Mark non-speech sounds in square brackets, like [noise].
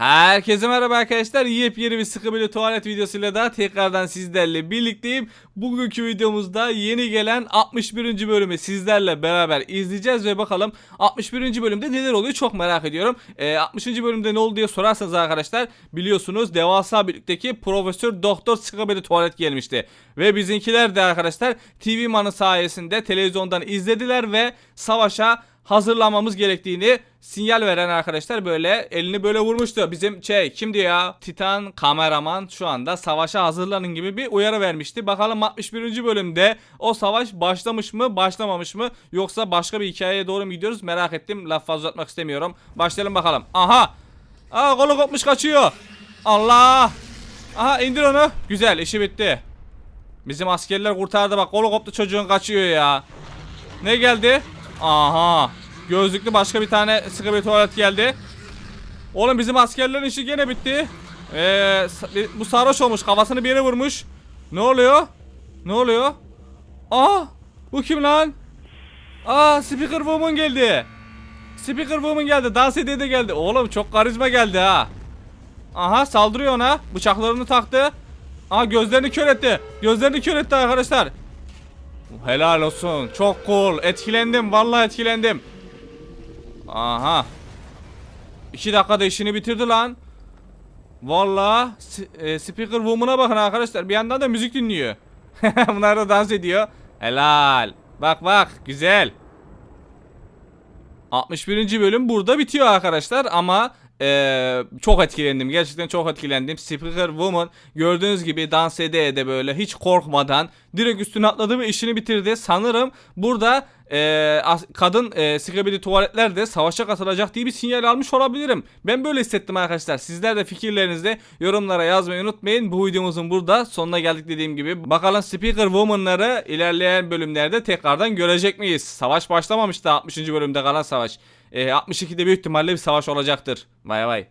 Herkese merhaba arkadaşlar. Yepyeni bir sıkı böyle tuvalet videosuyla daha tekrardan sizlerle birlikteyim. Bugünkü videomuzda yeni gelen 61. bölümü sizlerle beraber izleyeceğiz ve bakalım 61. bölümde neler oluyor çok merak ediyorum. Ee, 60. bölümde ne oldu diye sorarsanız arkadaşlar biliyorsunuz devasa birlikteki Profesör Doktor böyle tuvalet gelmişti. Ve bizimkiler de arkadaşlar TV Man'ı sayesinde televizyondan izlediler ve savaşa hazırlanmamız gerektiğini sinyal veren arkadaşlar böyle elini böyle vurmuştu. Bizim şey kimdi ya? Titan kameraman şu anda savaşa hazırlanın gibi bir uyarı vermişti. Bakalım 61. bölümde o savaş başlamış mı başlamamış mı yoksa başka bir hikayeye doğru mu gidiyoruz merak ettim. Laf fazla uzatmak istemiyorum. Başlayalım bakalım. Aha. Aa kolu kopmuş kaçıyor. Allah. Aha indir onu. Güzel işi bitti. Bizim askerler kurtardı bak kolu koptu çocuğun kaçıyor ya. Ne geldi? Aha. Gözlüklü başka bir tane sıkı bir tuvalet geldi. Oğlum bizim askerlerin işi gene bitti. Ee, bu sarhoş olmuş kafasını bir yere vurmuş. Ne oluyor? Ne oluyor? Aa! Bu kim lan? Aa Speaker Woman geldi. Speaker Woman geldi. Dans ediyor da geldi. Oğlum çok karizma geldi ha. Aha saldırıyor ona. Bıçaklarını taktı. Aha gözlerini kör etti. Gözlerini kör etti arkadaşlar. Helal olsun. Çok cool. Etkilendim. Vallahi etkilendim. Aha. İki dakikada işini bitirdi lan. Vallahi s- e, Speaker Woman'a bakın arkadaşlar. Bir yandan da müzik dinliyor. [laughs] Bunlar da dans ediyor. Helal. Bak bak. Güzel. 61. bölüm burada bitiyor arkadaşlar ama eee, çok etkilendim. Gerçekten çok etkilendim. Speaker Woman gördüğünüz gibi dans ede ede böyle hiç korkmadan direkt üstüne atladı ve işini bitirdi. Sanırım burada as- kadın eee Skibidi tuvaletler de savaşa katılacak diye bir sinyal almış olabilirim. Ben böyle hissettim arkadaşlar. Sizler de fikirlerinizi yorumlara yazmayı unutmayın. Bu videomuzun burada sonuna geldik dediğim gibi. Bakalım Speaker Woman'ları ilerleyen bölümlerde tekrardan görecek miyiz? Savaş başlamamıştı 60. bölümde kalan savaş. Ee, 62'de büyük ihtimalle bir savaş olacaktır. Bay bay.